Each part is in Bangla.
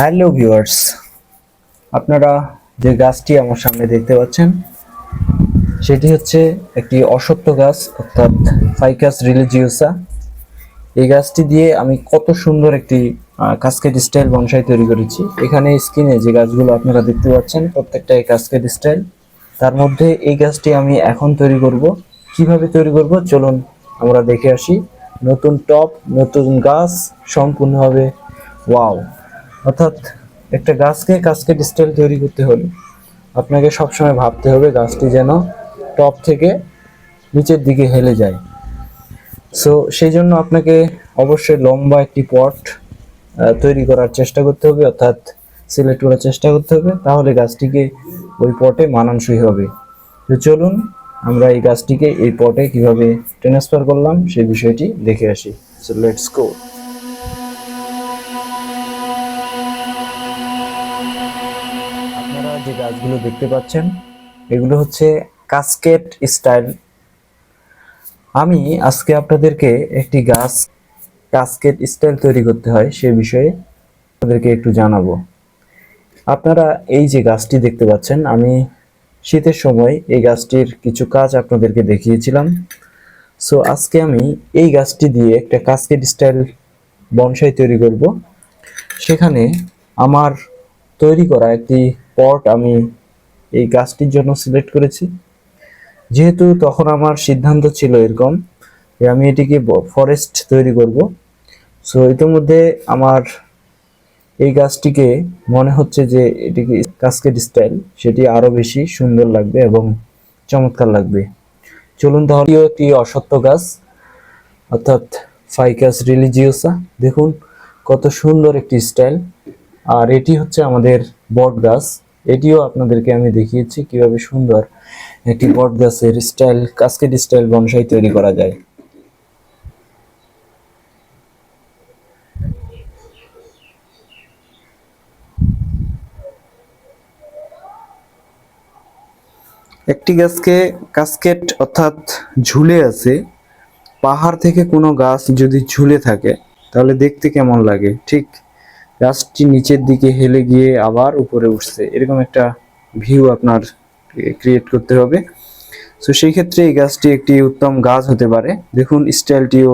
হ্যালো ভিউয়ার্স, আপনারা যে গাছটি আমার সামনে দেখতে পাচ্ছেন, সেটি হচ্ছে একটি অসত্য গাছ, অর্থাৎ ফাইকাস রিলিজিওসা এই গাছটি দিয়ে আমি কত সুন্দর একটি কাস্কেট স্টাইল বনসাই তৈরি করেছি। এখানে স্ক্রিনে যে গাছগুলো আপনারা দেখতে পাচ্ছেন, প্রত্যেকটাই কাস্কেট স্টাইল তার মধ্যে এই গাছটি আমি এখন তৈরি করব। কীভাবে তৈরি করব? চলুন আমরা দেখে আসি। নতুন টপ নতুন গাছ, সম্পূর্ণভাবে ওয়াও অর্থাৎ একটা গাছকে কাস্কেট স্টাইল তৈরি করতে হলে আপনাকে সবসময় ভাবতে হবে গাছটি যেন টপ থেকে নিচের দিকে হেলে যায়। সো সেই জন্য আপনাকে অবশ্যই লম্বা একটি পট তৈরি করার চেষ্টা করতে হবে, অর্থাৎ সিলেক্ট করার চেষ্টা করতে হবে, তাহলে গাছটিকে ওই পটে মানানসই হবে। তো চলুন আমরা এই গাছটিকে এই পটে কীভাবে ট্রান্সফার করলাম, সেই বিষয়টি দেখে আসি। সো লেটস গো গাছগুলো দেখতে পাচ্ছেন, এগুলো হচ্ছে কাস্কেট স্টাইল। আমি আজকে আপনাদেরকে একটি গাছ কাস্কেট স্টাইল তৈরি করতে হয়, সে বিষয়ে আপনাদেরকে একটু জানাব। আপনারা এই যে গাছটি দেখতে পাচ্ছেন, আমি শীতের সময় এই গাছটির কিছু কাজ আপনাদেরকে দেখিয়েছিলাম। সো, আজকে আমি এই গাছটি দিয়ে একটা কাস্কেট স্টাইল বনসাই তৈরি করব। সেখানে আমার তৈরি করা একটি পট আমি এই গাছটির জন্য সিলেক্ট করেছি। যেহেতু তখন আমার সিদ্ধান্ত ছিল এরকম যে আমি এটিকে ফরেস্ট তৈরি করব। সো ইতিমধ্যে আমার এই গাছটিকে মনে হচ্ছে যে এটিকে কাস্কেট স্টাইল সেটি আরও বেশি সুন্দর লাগবে এবং চমৎকার লাগবে। চলুন তাহলে একটি অসত্য গাছ, অর্থাৎ ফাইকাস রিলিজিওসা দেখুন কত সুন্দর একটি স্টাইল আর এটি হচ্ছে আমাদের বট গাছ। এটিও আপনাদেরকে আমি দেখিয়েছি কীভাবে সুন্দর একটি বট গাছের স্টাইল কাস্কেট স্টাইল বনসাই তৈরি করা যায়। একটি গাছকে কাস্কেট অর্থাৎ ঝুলে আছে, পাহাড় থেকে কোনো গাছ যদি ঝুলে থাকে, তাহলে দেখতে কেমন লাগে? ঠিক গাছটি নিচের দিকে হেলে গিয়ে আবার উপরে উঠছে। এরকম একটা ভিউ আপনার ক্রিয়েট করতে হবে। সো সেই ক্ষেত্রে এই গাছটি একটি উত্তম গাছ হতে পারে। দেখুন, স্টাইলটিও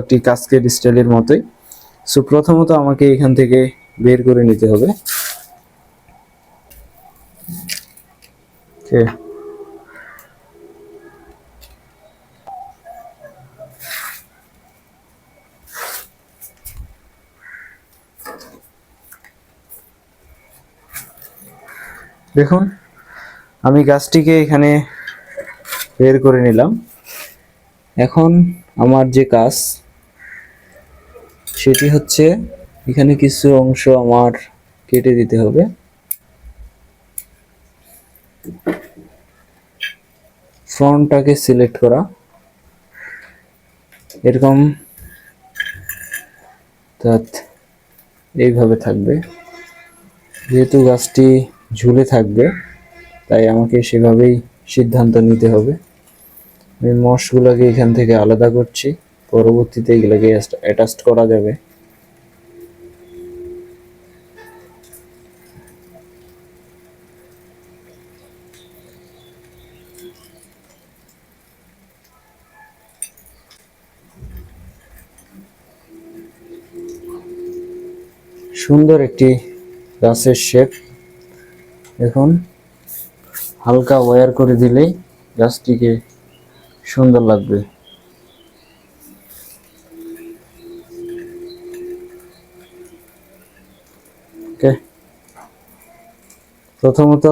একটি কাস্কেট স্টাইলের মতোই। সো প্রথমত আমাকে এখান থেকে বের করে নিতে হবে। Okay. দেখুন, আমি গাছটিকে এখানে বের করে নিলাম। এখন আমার যে কাজ, সেটি হচ্ছে এখানে কিছু অংশ আমার কেটে দিতে হবে। ফ্রন্টটাকে সিলেক্ট করা। এরকম এইভাবে থাকবে। যেহেতু গাছটি ঝুলে থাকবে, তাই আমাকে সেভাবেই সিদ্ধান্ত নিতে হবে। আমি মশগুলোকে এখান থেকে আলাদা করছি, পরবর্তীতে এগুলোকে অ্যাটাচ করা যাবে। সুন্দর একটি গাছের শেপ দেখুন হালকা ওয়্যার করে দিলেই গাছটিকে সুন্দর লাগবে। প্রথমত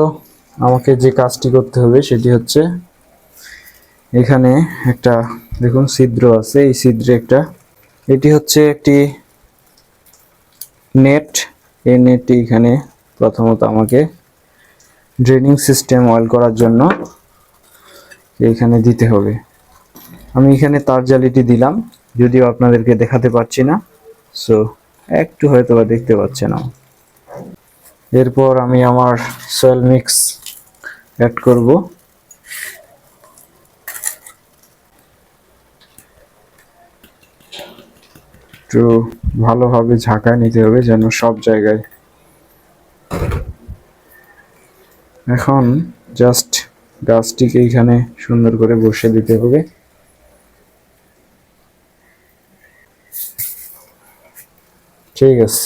আমাকে যে কাজটি করতে হবে সেটি হচ্ছে এখানে একটা, দেখুন, ছিদ্র আছে। এই ছিদ্রে একটা, এটি হচ্ছে একটি নেট এই নেটটি এখানে প্রথমত আমাকে ড্রেনিং সিস্টেম অয়েল করার জন্য এইখানে দিতে হবে। আমি এখানে তার জালিটি দিলাম, যদিও আপনাদেরকে দেখাতে পারছি না। সো একটু হয়তো বা দেখতে পাচ্ছে না এরপর আমি আমার সয়েল মিক্স অ্যাড করব। একটু ভালোভাবে ঝাঁকায় নিতে হবে যেন সব জায়গায় এখন জাস্ট গাছটিকে এখানে সুন্দর করে বসে দিতে হবে। ঠিক আছে।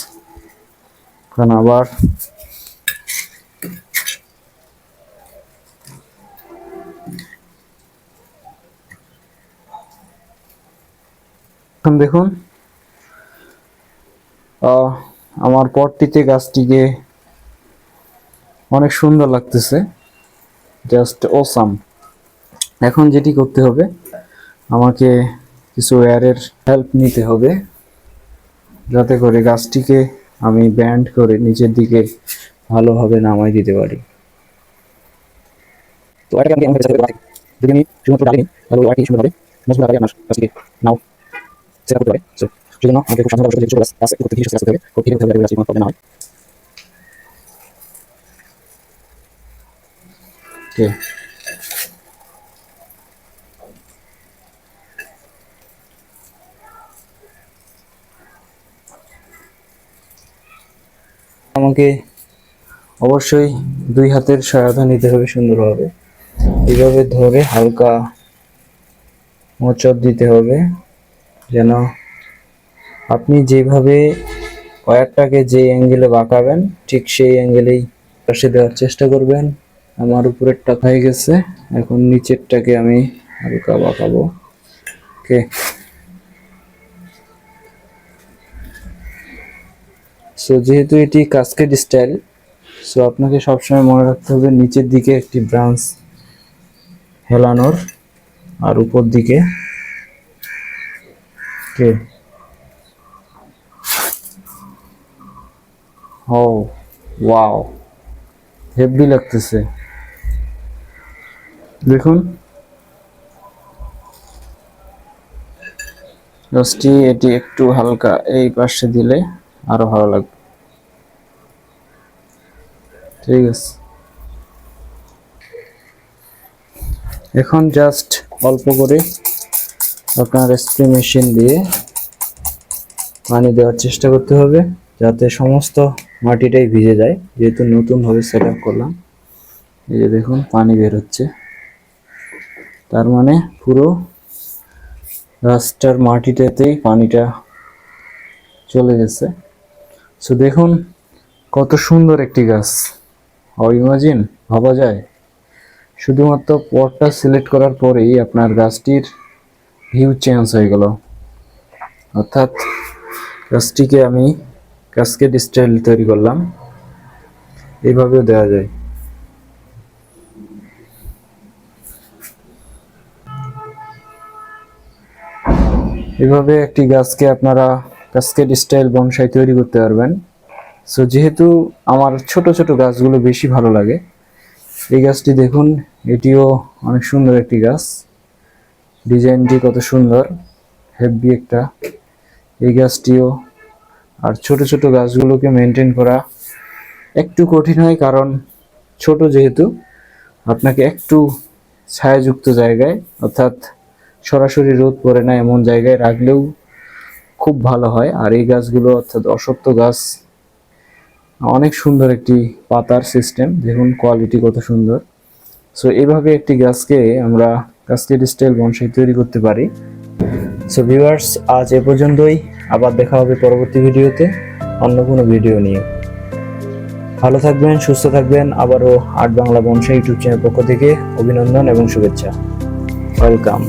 এখন আবার দেখুন আমার পটটিতে গাছটিকে অনেক সুন্দর লাগতেছে। জাস্ট ওসাম এখন যেটি করতে হবে, আমাকে কিছু এয়ারের হেল্প নিতে হবে, যাতে করে গাছটিকে আমি ব্যান্ড করে নিচের দিকে ভালোভাবে নামাই দিতে পারি। তো কাছে যদি আমি শুধুমাত্র তাহলে মজবুত গাছটিকে নাও। সেট করতে পারে। সো আমাকে খুব করতে কিছু প্রবলেম না আমাকে অবশ্যই দুই হাতের সহায়তা নিতে হবে সুন্দরভাবে এইভাবে ধরে হালকা মোচড় দিতে হবে, যেন আপনি যেভাবে ওয়্যারটাকে যে অ্যাঙ্গেলে বাঁকাবেন, ঠিক সেই অ্যাঙ্গেলেই পাশে দেওয়ার চেষ্টা করবেন। আমার উপরেরটা হয়ে গেছে। এখন নিচেরটাকে আমি হালকা বাঁকাবো ওকে। সো যেহেতু এটি কাস্কেড স্টাইল সো আপনাকে সবসময় মনে রাখতে হবে নিচের দিকে একটি ব্রাঞ্চ হেলানোর আর উপর দিকে। ওকে। ও ওয়াও হেভি লাগতেছে। দেখুন। রসটি এটি একটু হালকা এই পাশে দিলে আরও ভালো লাগবে। ঠিক আছে। এখন জাস্ট অল্প করে আপনার স্প্রে মেশিন দিয়ে পানি দেওয়ার চেষ্টা করতে হবে, যাতে সমস্ত মাটিটাই ভিজে যায়। যেহেতু নতুনভাবে সেট আপ করলাম, এই যে দেখুন, পানি বের হচ্ছে। তার মানে পুরো গাছটার মাটিটাতেই পানিটা চলে গেছে। সো দেখুন কত সুন্দর একটি গাছ। হাউ ইমাজিন ভাবা যায়। শুধুমাত্র পটটা সিলেক্ট করার পরেই আপনার গাছটির ভিউ চেঞ্জ হয়ে গেল। অর্থাৎ গাছটিকে আমি কাস্কেড স্টাইল তৈরি করলাম। এইভাবেও দেওয়া যায়। এভাবে একটি গাছকে আপনারা কাস্কেড স্টাইল বনসাই তৈরি করতে পারবেন। সো যেহেতু আমার ছোট ছোট গাছগুলো বেশি ভালো লাগে, এই গাছটি দেখুন, এটিও অনেক সুন্দর একটি গাছ। ডিজাইনটি কত সুন্দর, হেভি একটা। এই গাছটিও, আর ছোট ছোট গাছগুলোকে মেনটেন করা একটু কঠিন হয়, কারণ ছোট যেহেতু, আপনাকে একটু ছায়াযুক্ত জায়গায়, অর্থাৎ সরাসরি রোদ পড়ে না এমন জায়গায় রাখলেও খুব ভালো হয়। আর এই গাছগুলো অর্থাৎ অসত্য গাছ, অনেক সুন্দর একটি পাতার সিস্টেম দেখুন কোয়ালিটি কত সুন্দর। সো এইভাবে একটি গাছকে আমরা কাস্কেড স্টাইল বনসাই তৈরি করতে পারি। সো ভিউয়ার্স আজ এ পর্যন্তই। আবার দেখা হবে পরবর্তী ভিডিওতে অন্য কোনো ভিডিও নিয়ে। ভালো থাকবেন, সুস্থ থাকবেন। আবারও আট বাংলা বনসাই ইউটিউব চ্যানেল পক্ষ থেকে অভিনন্দন এবং শুভেচ্ছা। ওয়েলকাম